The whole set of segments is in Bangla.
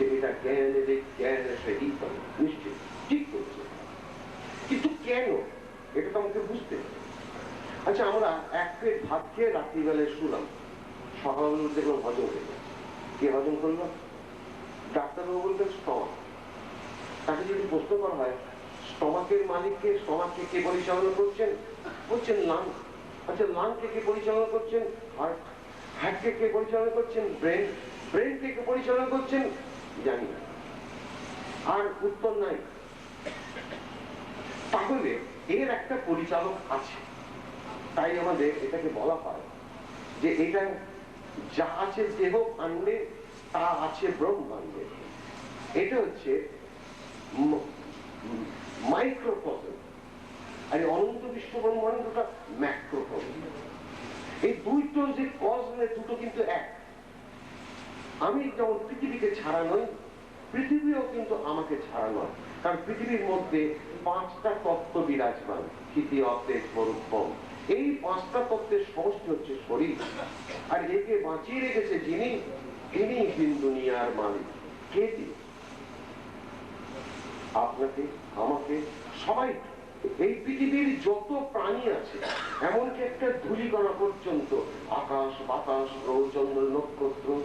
যে জ্ঞান জ্ঞান সহিত নিশ্চিত ঠিক করছে কিন্তু কেন? এটা তো আমাকে বুঝতে আচ্ছা আমরা এক প্লেট ভাত খেয়ে রাত্রিবেলায় শুলাম। সকালবেলা দেখলাম হজম হয়ে গেল কে হজম করল? ডাক্তারবাবু বলতেন স্টমাক। তাকে যদি প্রশ্ন করা হয়, স্টমাকের মালিককে স্টমাককে কে পরিচালনা করছেন? বলছেন লাং। আচ্ছা লাংকে কে পরিচালনা করছেন? হার্ট, হার্টকে কে পরিচালনা করছেন? ব্রেন। ব্রেনকে কে পরিচালনা করছেন? জানি না। আর উত্তর নাই। তাহলে এর একটা পরিচালক আছে। তাই আমাদের এটাকে বলা হয় যে এটা যা আছে দেহ ভাণ্ডে তা আছে ব্রহ্মাণ্ডে। এটা হচ্ছে মাইক্রোকজন আর অনন্ত বিশ্ব ব্রহ্মাণ্ডটা ম্যাক্রোকজন এই দুইটো যে কজনে দুটো কিন্তু এক। আমি যেমন পৃথিবীকে ছাড়া নই, পৃথিবীও কিন্তু আমাকে ছাড়া নয়। কারণ পৃথিবীর মধ্যে পাঁচটা তত্ত্ব বিরাজমান ক্ষিতি অর্থে স্বরূপম এই পাঁচটা তত্ত্বের সমষ্টি হচ্ছে শরীর। আর একে বাঁচিয়ে রেখেছে যিনি, তিনি দিন দুনিয়ার মালিক। কে আপনাকে, আমাকে, সবাই। এই পৃথিবীর যত প্রাণী আছে, এমনকি একটা ধূলিকণা পর্যন্ত, আকাশ, বাতাস গ্রহ নক্ষত্র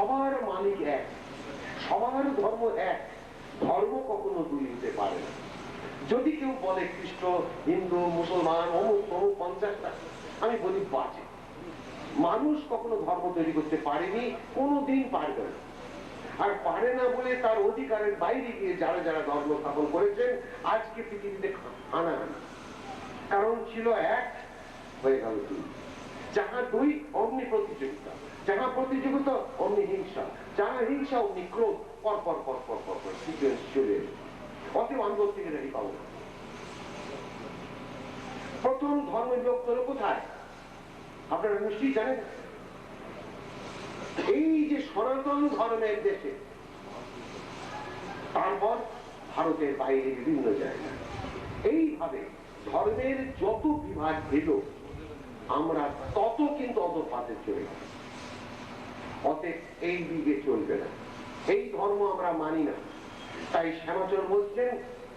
সবার মালিক এক, সবার ধর্ম এক, ধর্ম কখনো দুই হতে পারে না। যদি কেউ বলে খ্রিস্ট, হিন্দু, মুসলমান, অমুক অমুক পঞ্চাশটা, আমি বলি বাজে। মানুষ কখনো ধর্ম তৈরি করতে পারেনি, কোনোদিন পারবে না। আর পারে না বলে তার অধিকারের বাইরে গিয়ে যারা যারা ধর্ম স্থাপন করেছেন, আজকে পৃথিবীতে আনা কারণ ছিল এক, হয়ে গেল দুই। যাহা দুই, অগ্নি প্রতিযোগিতা। যাহা প্রতিযোগিতা অমনি হিংসা যাহা হিংসা অমনি ক্রোধ পর পর পর পর পর পর সিকুয়েন্স চলে অতএব আন্দোলন থেকে রেডি পাবো। প্রথম ধর্ম বিভক্ত হলো কোথায়? আপনারা নিশ্চয়ই জানেন। এই যে সনাতন ধর্মের দেশে, তারপর ভারতের বাইরে বিভিন্ন জায়গায়। এইভাবে ধর্মের যত বিভাগ এলো আমরা তত কিন্তু অধপাতে চলে গেল অতএব এই দিকে চলবে না। এই ধর্ম আমরা মানি না। তাই শ্যামাচর বলছেন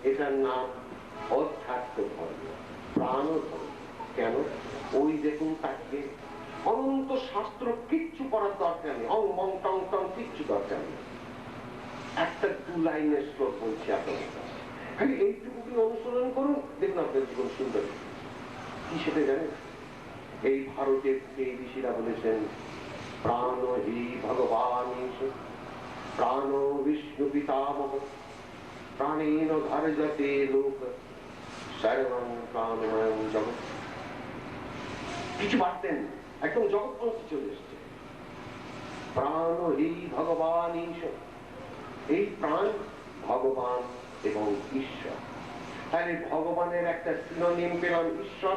এটার নাম অধ্যাত্ম ধর্ম প্রাণ ধর্ম কেন? ওই দেখুন তাকে অনন্ত শাস্ত্র কিচ্ছু করার দরকার নেই, অং মং টং টং কিচ্ছু দরকার নেই। একটা দু লাইনের শ্লোক বলছি। খালি এইটুকু অনুসরণ করুন, দেখুন আপনার জীবন সুন্দর। কি সেটা জানেন? এই ভারতের এই ঋষিরা বলেছেন সর্বং জগৎ কিছু পারতেন। একদম চলে এসছে। প্রাণ হি ভগবান এই প্রাণ ভগবান এবং ঈশ্বর। তাহলে ভগবানের একটা সিনোনিম পেলাম ঈশ্বর।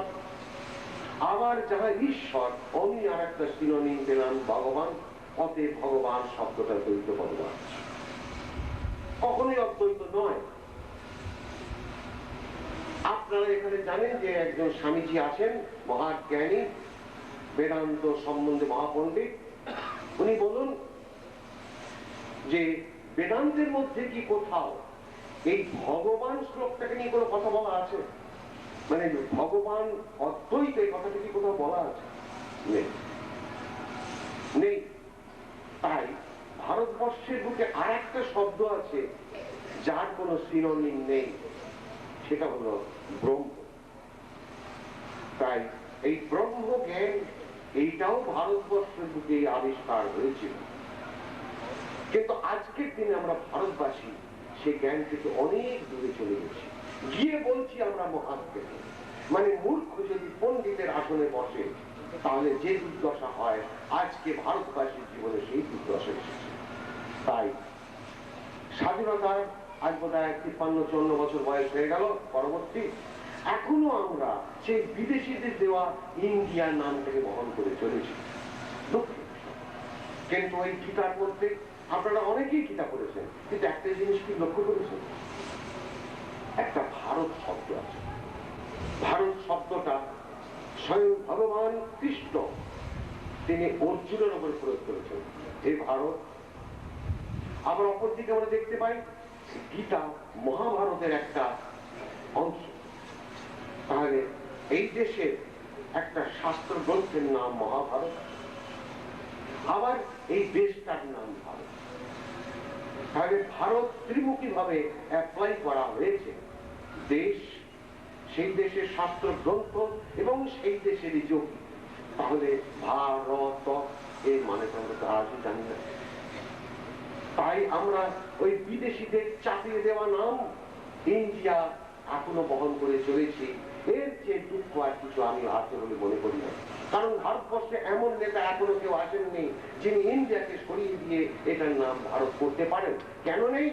আবার যাহা ঈশ্বর অমনি আর একটা সিনোনিম পেলাম, ভগবান। অতএব ভগবান শব্দটা দ্বৈত ভগবান। কখনোই অদ্বৈত নয়। আপনারা এখানে জানেন যে একজন স্বামীজি আছেন মহাজ্ঞানী বেদান্ত সম্বন্ধে মহাপণ্ডিত। উনি বলুন যে, বেদান্তের মধ্যে কি কোথাও এই ভগবান শ্লোকটাকে নিয়ে কোনো কথা বলা আছে? মানে ভগবান অদ্বৈত এই কথাটা কি কোথাও বলা আছে? নেই। তাই ভারতবর্ষের বুকে আর একটা শব্দ আছে, যার কোনো সিনোনিম নেই। সেটা হলো ব্রহ্ম। তাই এই ব্রহ্ম জ্ঞান এইটাও ভারতবর্ষের বুকে আবিষ্কার হয়েছিল। কিন্তু আজকের দিনে আমরা ভারতবাসী সেই জ্ঞান থেকে অনেক দূরে চলে গেছি। গিয়ে বলছি আমরা মহাজ্ঞানী মানে মূর্খ যদি পণ্ডিতের আসনে বসে, তাহলে যে দুর্দশা হয়, আজকে ভারতবাসীর জীবনে সেই দুর্দশা এসেছে। তাই স্বাধীনতার আজ বোধ হয় তিপ্পান্ন, চুয়ান্ন বছর বয়স হয়ে গেল পরবর্তী। এখনও আমরা সেই বিদেশিদের দেওয়া ইন্ডিয়ার নামটাকে বহন করে চলেছি। কিন্তু ওই গীতার মধ্যে আপনারা অনেকেই গীতা করেছেন কিন্তু একটা জিনিস কি লক্ষ্য করেছেন? একটা ভারত শব্দ আছে। ভারত শব্দটা স্বয়ং ভগবান কৃষ্ণ। তিনি অর্জুনের উপর প্রয়োগ করেছেন। এই ভারত, আবার অপরদিকে আমরা দেখতে পাই গীতা মহাভারতের একটা অংশ। তাহলে এই দেশের একটা শাস্ত্র গ্রন্থের নাম মহাভারত, আবার এই দেশটার নাম ভারত। তাহলে ভারত ত্রিমুখী ভাবে অ্যাপ্লাই করা হয়েছে। দেশ, সেই দেশের শাস্ত্র গ্রন্থ এবং সেই দেশেরই যোগী। তাহলে ভারত এর মানে তো আমরা তো আজও জানি না। তাই আমরা ওই বিদেশিদের চাপিয়ে দেওয়া নাম ইন্ডিয়া এখনও বহন করে চলেছি। এর যে দুঃখ আর কিছু আমি আছে বলে মনে করি না। কারণ ভারতবর্ষে এমন নেতা এখনও কেউ আসেননি যিনি ইন্ডিয়াকে সরিয়ে দিয়ে এটার নাম ভারত করতে পারেন। কেন নেই?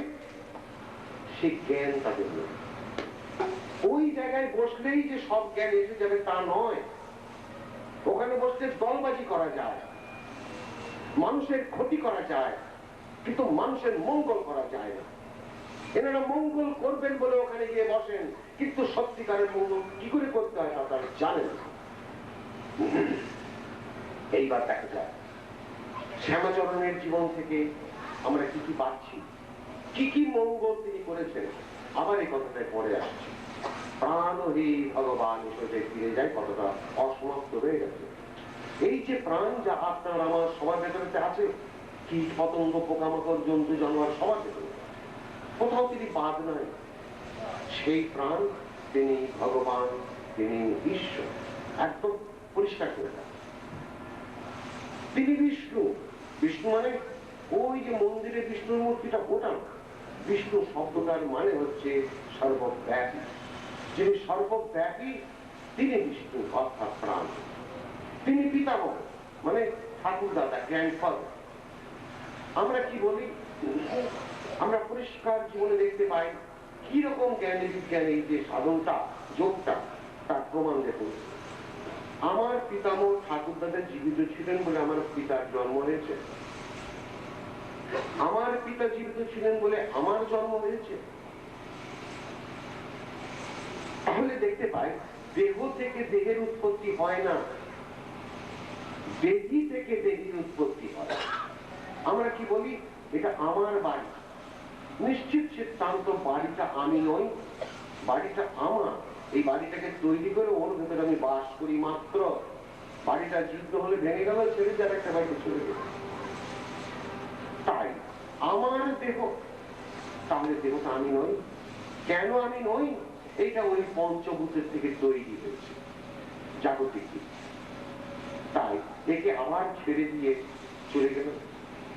সে জ্ঞান তাদের নেই। ওই জায়গায় বসলেই যে সব জ্ঞান এসে যাবে তা নয়। ওখানে বসলে দলবাজি করা যায়, মানুষের ক্ষতি করা যায়, কিন্তু মানুষের মঙ্গল করা যায় না। এনারা মঙ্গল করবেন বলে ওখানে গিয়ে বসেন, কিন্তু সত্যিকারের মঙ্গল কি করে করতে হয় তা তারা জানেন এইবার দেখা যায় শ্যামাচরণের জীবন থেকে আমরা কি কি পাচ্ছি? কি কি মঙ্গল তিনি করেছেন? আবার এই কথাটায় পরে আসছি। প্রাণহী ভগবান হিসেবে ফিরে যায় কতটা অসমাপ্ত হয়ে গেছে। এই যে প্রাণ যা আপনার আমার সবার ভেতরেতে আছে কি পতঙ্গ, পোকামাকড়, জন্তু, জানোয়ার, সবার ভেতরে। কোথাও তিনি বাদ নাই। সেই প্রাণ তিনি ভগবান, তিনি ঈশ্বর। একদম পরিষ্কার করে দেন। তিনি বিষ্ণু। বিষ্ণু মানে ওই যে মন্দিরে বিষ্ণুর মূর্তিটা ওটা না। বিষ্ণু শব্দটার মানে হচ্ছে সর্বব্যাপী। যিনি সর্বব্যাপী, তিনি বিষ্ণু, অর্থাৎ প্রাণ। তিনি পিতামহ মানে ঠাকুর দাদা গ্র্যান্ডফাদার আমরা কি বলি? আমরা পরিষ্কার জীবনে দেখতে পাই কি রকম জ্ঞানী বিজ্ঞান এই যে সাধনটা, যোগটা, তার প্রমাণ দেখুন। আমার পিতামহ ঠাকুর দাদা জীবিত ছিলেন বলে আমার পিতার জন্ম হয়েছে। আমার পিতা জীবিত ছিলেন বলে আমার জন্ম হয়েছে। তাহলে দেখতে পাই, দেহ থেকে দেহের উৎপত্তি হয় না। দেহি থেকে দেহির উৎপত্তি হয়। আমরা কি বলি? এটা আমার বাড়ি। নিশ্চিত সিদ্ধান্ত, বাড়িটা আমি নই, বাড়িটা আমার। এই বাড়িটাকে তৈরি করে ওর ভেতরে আমি বাস করি মাত্র। বাড়িটা যুদ্ধ হলে ভেঙে গেল, ছেড়ে যার একটা বাড়িতে চলে গেল। আমার দেহ। তাহলে দেহটা আমি নই। কেন আমি নই? এটা ওই পঞ্চভূতের থেকে তৈরি হয়েছে। জাগতিক তাই একে আবার ছেড়ে দিয়ে চলে গেল।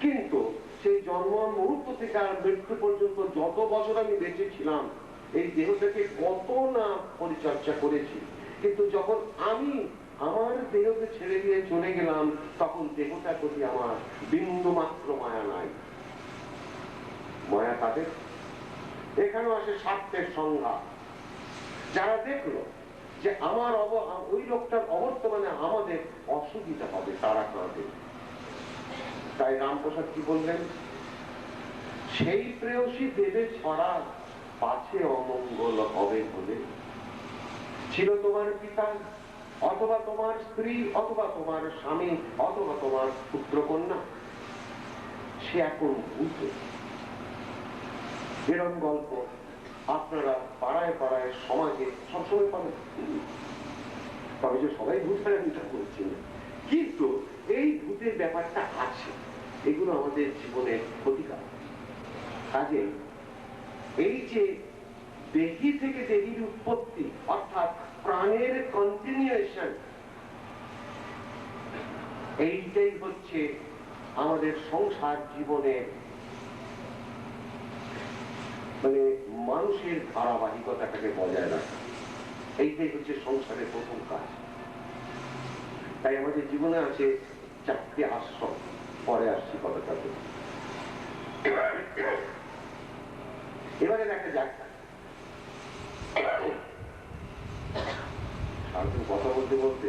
কিন্তু সেই জন্ম মুহূর্ত থেকে আর মৃত্যু পর্যন্ত যত বছর আমি বেঁচে ছিলাম, এই দেহটাকে কত না পরিচর্যা করেছি। কিন্তু যখন আমি আমার দেহকে ছেড়ে দিয়ে চলে গেলাম, তখন দেহটার প্রতি আমার বিন্দু মাত্র মায়া নাই। মায়া তাদের এখানেও আসে স্বার্থের সংজ্ঞা। যারা দেখল যে আমার ওই লোকটার অবর্তমানে আমাদের অসুবিধা হবে, তারা কাঁদে। তাই রামপ্রসাদ কি বললেন? সেই প্রেয়সী দেবে ছড়া পাছে অমঙ্গল হবে বলে। ছিল তোমার পিতা, অথবা তোমার স্ত্রী, অথবা তোমার স্বামী, অথবা তোমার পুত্র কন্যা সে এখন ভূত। এরকম গল্প। আপনারা পাড়ায় পাড়ায় সমাজে সবসময় পাবেন। তবে যে সবাই ভূত আমি এটা বলছি কিন্তু এই ভূতের ব্যাপারটা আছে। এগুলো আমাদের জীবনের ক্ষতিকার কাজে এই যে দেহি থেকে দেহির উৎপত্তি, অর্থাৎ প্রাণের কন্টিনিউশন এইটাই হচ্ছে আমাদের সংসার জীবনের মানে মানুষের ধারাবাহিকতাটাকে বজায় রাখা। এইটাই হচ্ছে সংসারের প্রথম কাজ। তাই আমাদের জীবনে আছে চারটি আশ্রম। পরে আসছি কথাটাতে এবারে দেখা যাক। কথা বলতে বলতে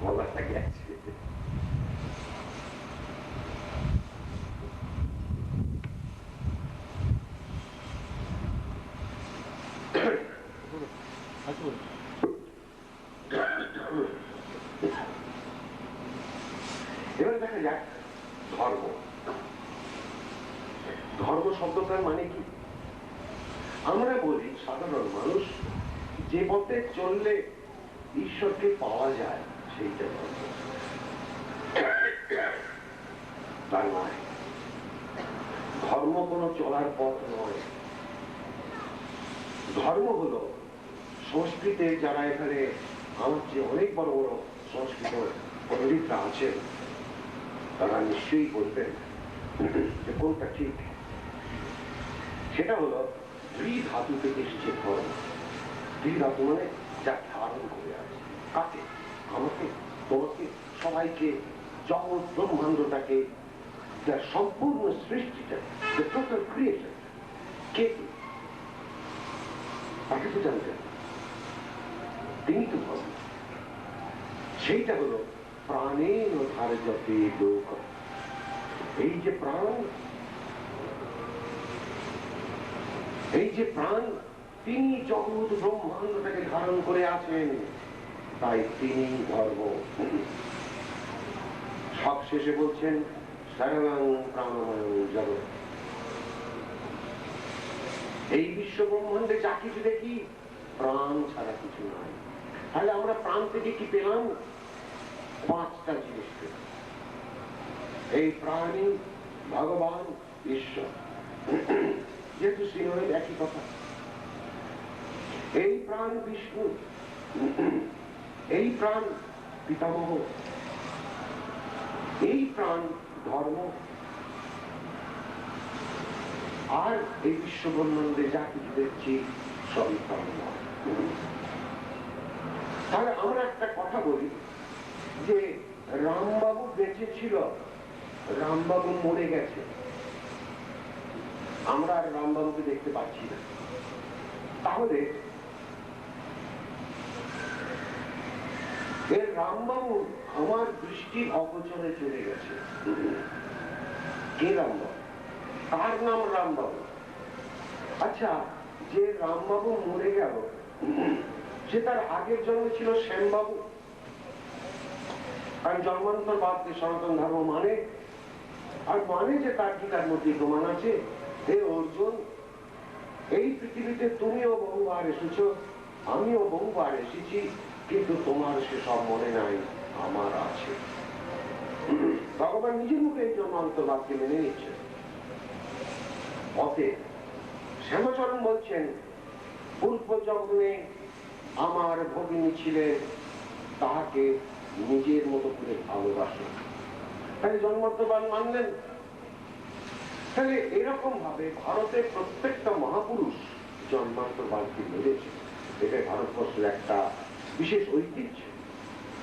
গলাটা গেছে এবারে দেখা যাক ধর্ম ধর্ম শব্দটার মানে কি? আমরা বলি, সাধারণ মানুষ যে পথে চললে ঈশ্বরকে পাওয়া যায়, সেইটা। তার নয় ধর্ম কোনো চলার পথ নয়। ধর্ম হলো সংস্কৃতে যারা এখানে আমার যে অনেক বড় বড় সংস্কৃত পণ্ডিতরা আছেন, তারা নিশ্চয়ই বলবেন যে কোনটা ঠিক? সেটা হলো দ্বি ধাতু থেকে এসেছে ধর্ম দ্বি ধাতু মানে যা ধারণ করে আছে কাকে? আমাকে তোমাকে সবাইকে জগৎ ব্রহ্মাণ্ডটাকে সম্পূর্ণ সৃষ্টিটা টোটাল ক্রিয়েশন কে? তাকে তো জানতেন। তিনি তো ধর্ম সেইটা হলো প্রাণের ধার্যতে লোক এই যে প্রাণ এই যে প্রাণ, তিনি জগৎ ব্রহ্মাণ্ডটাকে ধারণ করে আছেন, তাই তিনি ধর্ম। সব শেষে বলছেন এই বিশ্ব ব্রহ্মাণ্ডে যা কিছু দেখি, প্রাণ ছাড়া কিছু নাই। তাহলে আমরা প্রাণ থেকে কি পেলাম? পাঁচটা জিনিস এই প্রাণী ভগবান, ঈশ্বর। যেহেতু শ্রীহরের একই কথা। এই প্রাণ বিষ্ণু, এই প্রাণ পিতামহ, এই প্রাণ ধর্ম, আর এই বিশ্ব ব্রহ্মাণ্ডে যা কিছু দেখছি, সবই প্রাণ তাহলে আমরা একটা কথা বলি যে রামবাবু বেঁচে ছিল, রামবাবু মরে গেছে। আমরা আর রামবাবুকে দেখতে পাচ্ছি না। তাহলে এর রামবাবু আমার দৃষ্টির অগোচরে চলে গেছে। কে রামবাবু? কার নাম রামবাবু। আচ্ছা যে রামবাবু মরে গেল, সে তার আগের জন্মে ছিল শ্যামবাবু আর জন্মান্তর বাদকে সনাতন ধর্ম মানে আর মানে যে তার গীতার মধ্যে প্রমাণ আছে হে অর্জুন, এই পৃথিবীতে তুমিও বহুবার এসেছ, আমিও বহুবার এসেছি, কিন্তু তোমার সেসব মনে নাই, আমার আছে। ভগবান নিজের মুখে এই জন্মান্তর বাদকে মেনে নিচ্ছেন। অতএব শ্যামাচরণ বলছেন, পূর্ব জগনে আমার ভগিনী ছিলেন, তাহাকে নিজের মতো করে ভালোবাসে তাহলে জন্মত্ববান মানলেন? তাহলে এরকম ভাবে ভারতের প্রত্যেকটা মহাপুরুষ জন্মান্তরবাদকে মেরেছে। এটা ভারতবর্ষের একটা বিশেষ ঐতিহ্য।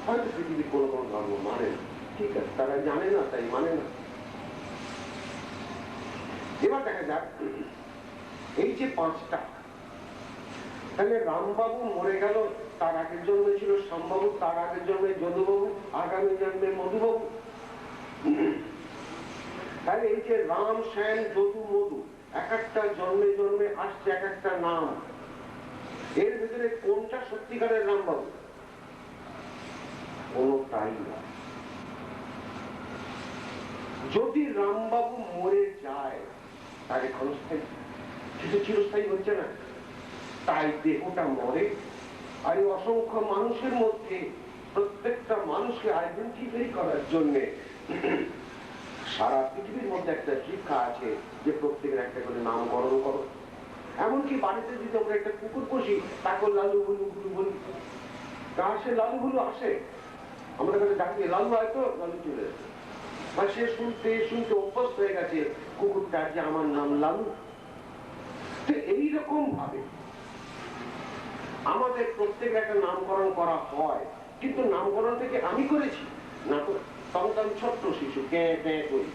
হয়তো পৃথিবীর কোনো কোনো ধর্ম মানে না। ঠিক আছে, তারা জানে না, তাই মানে না। এবার দেখা যাক, এই যে পাঁচটা, তাহলে রামবাবু মরে গেল, তার আগের জন্মে ছিল শ্যামবাবু, তার আগের জন্মে যদুবাবু, আগামী জন্মে মধুবাবু। তাহলে এই যে রাম, শ্যাম, যদু, মধু, এক একটা জন্মে জন্মে আসছে, এক একটা নাম। এর ভিতরে কোনটা সত্যিকারের রামবাবু কোনটাই না। যদি রামবাবু মরে যায়, তাহলে ক্ষণস্থায়ী। কিছু চিরস্থায়ী হচ্ছে না। তাই দেহটা মরে, আর অসংখ্য মানুষের মধ্যে প্রত্যেকটা মানুষকে আইডেন্টিফাই করার জন্যে সারা পৃথিবীর মধ্যে একটা শিক্ষা আছে যে প্রত্যেকের একটা করে নামকরণ করো। এমনকি বাড়িতে যদি আমরা একটা কুকুর পুষি তারপর লালু বুলু গুলু বলি। কার সে লালু বুলু আসে? আমরা কাছে ডাকি লালু হয়তো লালু চলে আসে। সে শুনতে শুনতে অভ্যস্ত হয়ে গেছে কুকুরটার যে আমার নাম লালু। তো এইরকম ভাবে আমাদের প্রত্যেক একটা নামকরণ করা হয়। কিন্তু নামকরণ থেকে আমি করেছি? না তো আমি ছোট্ট শিশু, কে কে করি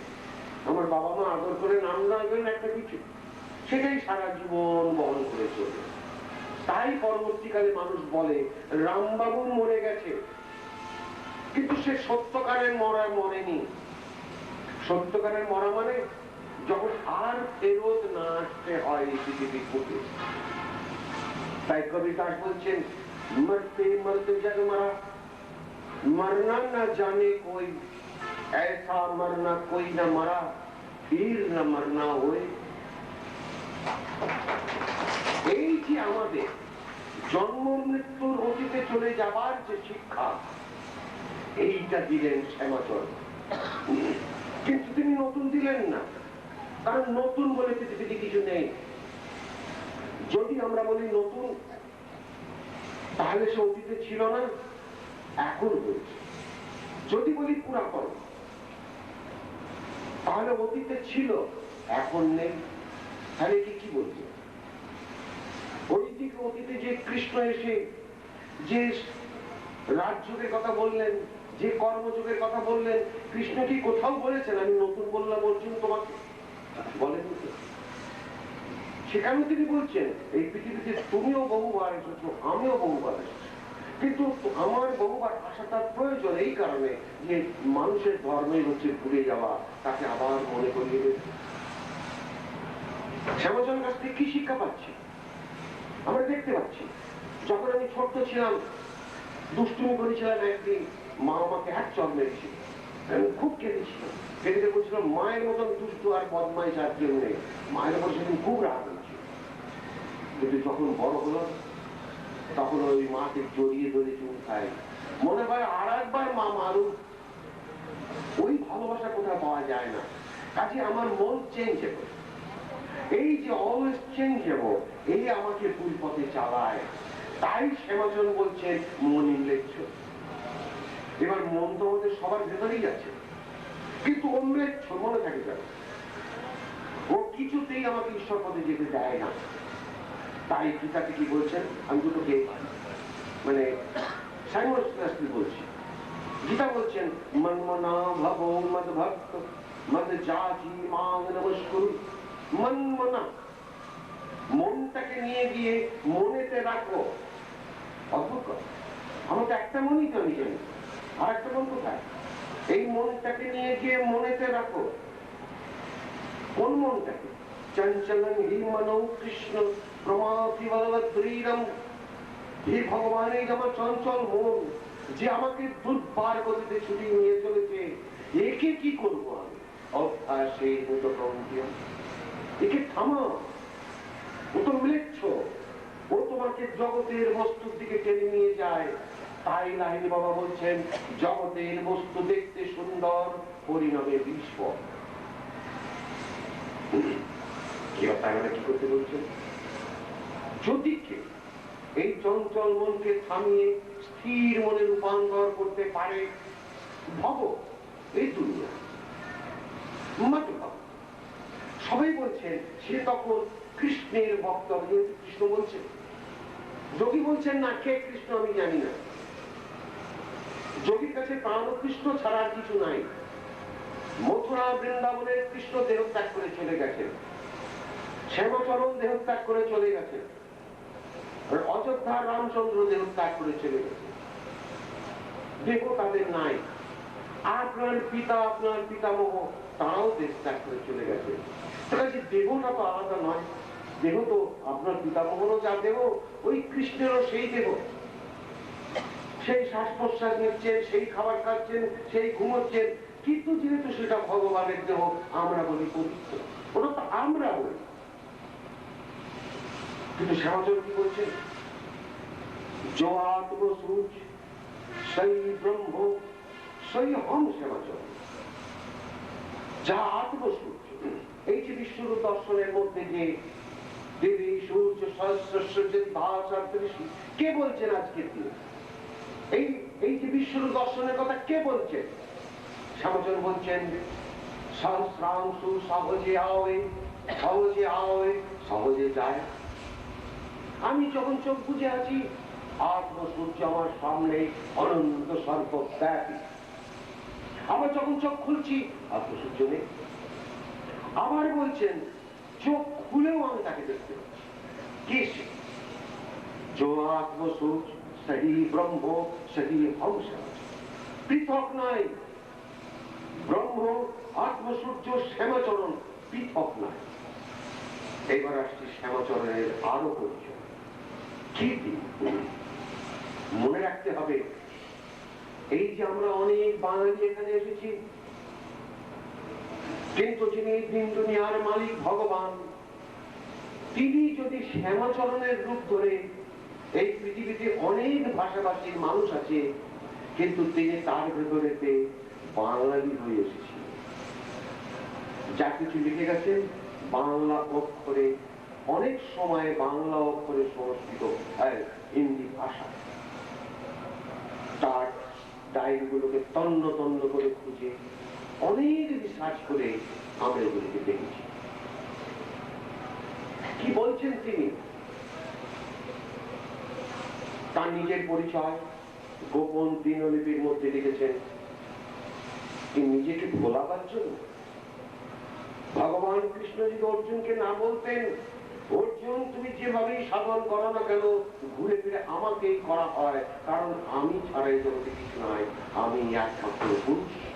আমার বাবা মা আদর করে নাম না দেন একটা কিছু। সেটাই সারা জীবন বহন করে চলবে তাই পরবর্তীকালে মানুষ বলে, রামবাবু মরে গেছে। কিন্তু সে সত্যকারের মরা মরেনি। সত্যকারের মরা মানে যখন আর ফেরত না আসতে হয় পৃথিবীর বুকে। তাই কবি দাস বলছেন, মরতে মরতে জগ মরা मरना ना जाने कोई। ऐसा मरना कोई न मरा পীর না মরনা হয়ে এই যে আমাদের জন্ম মৃত্যুর অতীতে চলে যাবার যে শিক্ষা এইটা দিলেন শ্যামাচল কিন্তু তিনি নতুন দিলেন না কারণ নতুন বলে পৃথিবীতে কিছু নেই যদি আমরা বলি নতুন তাহলে সে অতীতে ছিল না এখন হয়েছে যদি বলি পুরাতন তাহলে অতীতে ছিল, এখন নেই। তাহলে কি কি বলছে ওই অতীতে যে কৃষ্ণ এসে, যে রাজযোগের কথা বললেন, যে কর্মযোগের কথা বললেন, কৃষ্ণ কি কোথাও বলেছেন? আমি নতুন বললাম অর্জুন তোমাকে। বলেন তো। সেখানেও তিনি বলছেন, এই পৃথিবীতে তুমিও বহুবার এসেছ, আমিও বহুবার এসেছি। কিন্তু আমার বহুবার আসাটার প্রয়োজন এই কারণে যে মানুষের ধর্মই হচ্ছে ভুলে যাওয়া, তাকে আবার মনে করিয়ে দেবে শ্যামাচরণ কাছ থেকে কি শিক্ষা পাচ্ছি? আমরা দেখতে পাচ্ছি, যখন আমি ছোট্ট ছিলাম, দুষ্টুমি করেছিলাম একদিন, মা আমাকে এক চল মেরেছিল আমি খুব কেঁদেছিলাম কেঁদে বলছিলাম, মায়ের মতন দুষ্টু আর বদমাইশ আর কেউ নেই। মায়ের উপর সেদিন খুব রাগ হয়েছিল কিন্তু যখন বড় হলো তখন ওই মাকে জড়িয়ে ধরে চুল খায়। মনে হয় আর একবার মা মারুক। ওই ভালোবাসা কোথাও পাওয়া যায় না। কাজে আমার মন চেঞ্জ হবে এই যে অলওয়েজ চেঞ্জেবল এই আমাকে ভুল পথে চালায়। তাই শ্যামাচরণ বলছেন মন ইংলেচ্ছ এবার মন তো আমাদের সবার ভেতরেই আছে। কিন্তু অম্লেচ্ছ মনে থাকে যাবে ও কিছুতেই আমাকে ঈশ্বর পথে যেতে দেয় না। তাই গীতাকে কি বলছেন? আমি দুটোকে মানে বলছি? গীতা বলছেন, মন্মনা ভব মদ ভক্ত মদ জাতি মাং নমস্কুর। মন্মনা, মনটাকে নিয়ে গিয়ে মনেতে রাখো। অদ্ভুত আমার তো একটা মনই তো আমি জানি আর একটা মন কোথায়? এই মনটাকে নিয়ে গিয়ে মনেতে রাখো। কোন মনটাকে? চঞ্চলন হি মনো কৃষ্ণ প্রমাতি বলবদ্রীরম হে ভগবান এই আমার চঞ্চল মন, যে আমাকে দুর্বার গতিতে ছুটি নিয়ে চলেছে, একে কি করব আমি? অভ্যাসে মতো প্রন্থিয় একে থামা, ও তো মিলেচ্ছ। ও তোমাকে জগতের বস্তুর দিকে টেনে নিয়ে যায়। তাই লাহিনী বাবা বলছেন, জগতের বস্তু দেখতে সুন্দর, পরিণামে বিস্ফোর তাই মানে কি করতে বলছেন যদি কেউ এই চঞ্চল মনকে থামিয়ে স্থির মনে রূপান্তর করতে পারে ভব এই দুনিয়া। ভব। সবাই বলছেন সে তখন কৃষ্ণের ভক্ত যেহেতু কৃষ্ণ বলছেন যোগী বলছেন, না, কে কৃষ্ণ আমি জানি না। যোগীর কাছে প্রাণ কৃষ্ণ ছাড়া আর কিছু নাই। মথুরা বৃন্দাবনের কৃষ্ণ দেহত্যাগ করে চলে গেছেন। শ্যামাচরণ দেহত্যাগ করে চলে আর অযোধ্যা রামচন্দ্র দেহত্যাগ করে চলে গেছে। দেহ তাদের নাই। আপনার পিতা, আপনার পিতামহ, তারাও দেশ ত্যাগ করে চলে গেছে। তাহলে দেহটা তো আলাদা নয়, দেহ তো আপনার পিতামহরও যা দেহ, ওই কৃষ্ণেরও সেই দেহ। সেই শ্বাস প্রশ্বাস নিচ্ছেন, সেই খাবার খাচ্ছেন, সেই ঘুমোচ্ছেন। কিন্তু যেহেতু সেটা ভগবানের দেহ, আমরা বলি পবিত্র। ওটা তো আমরা বলি। কিন্তু শ্যামাচর কি বলছেন जो आत्मसूच সেই ব্রহ্ম সেই হম শ্যামাচর যা আত্মসূচ এই যে বিশ্বরূপ দর্শনের মধ্যে যে দেবী সূর্য সহস্র ভাষাদৃশী কে বলছেন আজকের দিনে এই এই যে বিশ্বরূপ দর্শনের কথা কে বলছেন শ্যামাচর বলছেন সহস্রাংশু সহজে আওয়ে সহজে আওয়ে সহজে যায় আমি যখন চোখ বুঝে আছি আত্মসূর্য আমার সামনে অনন্ত সর্বব্যাপী আবার যখন চোখ খুলছি আত্মসূর্য নেই আবার বলছেন চোখ খুলেও আমি তাকে দেখতে পাচ্ছি কে সে जो आत्मसूच सही ब्रह्म सही हंस পৃথক নাই ব্রহ্ম আত্মসূর্য শ্যামাচরণ পৃথক নাই এবার আসছি শ্যামাচরণের আরো পরিচয় মনে রাখতে হবে, এই যে আমরা অনেক বাঙালি এখানে এসেছি, কিন্তু যিনি দিন দুনিয়ার মালিক ভগবান, তিনি যদি শ্যামাচরণের রূপ ধরে এই পৃথিবীতে অনেক ভাষাভাষীর মানুষ আছে, কিন্তু তিনি তার ভেতরেতে বাঙালি হয়ে এসেছিল যা কিছু লিখে গেছেন, বাংলা অক্ষরে অনেক সময় বাংলা অক্ষরে সংস্কৃত আর হিন্দি ভাষা। তার ডায়েরিগুলোকে তন্ন তন্ন করে খুঁজে, অনেক রিসার্চ করে, আমরা এগুলোকে দেখেছি। কি বলছেন তিনি? তার নিজের পরিচয়, গোপন দিনলিপির মধ্যে লিখেছেন। তিনি নিজেকে ভোলাবার জন্য? ভগবান কৃষ্ণ অর্জুনকে না বলতেন অর্জুন, তুমি যেভাবেই সাধন করো না কেন, ঘুরে ফিরে আমাকেই করা হয়। কারণ আমি ছাড়াই জগতে কিছু নয় আমি একমাত্র পুরুষ।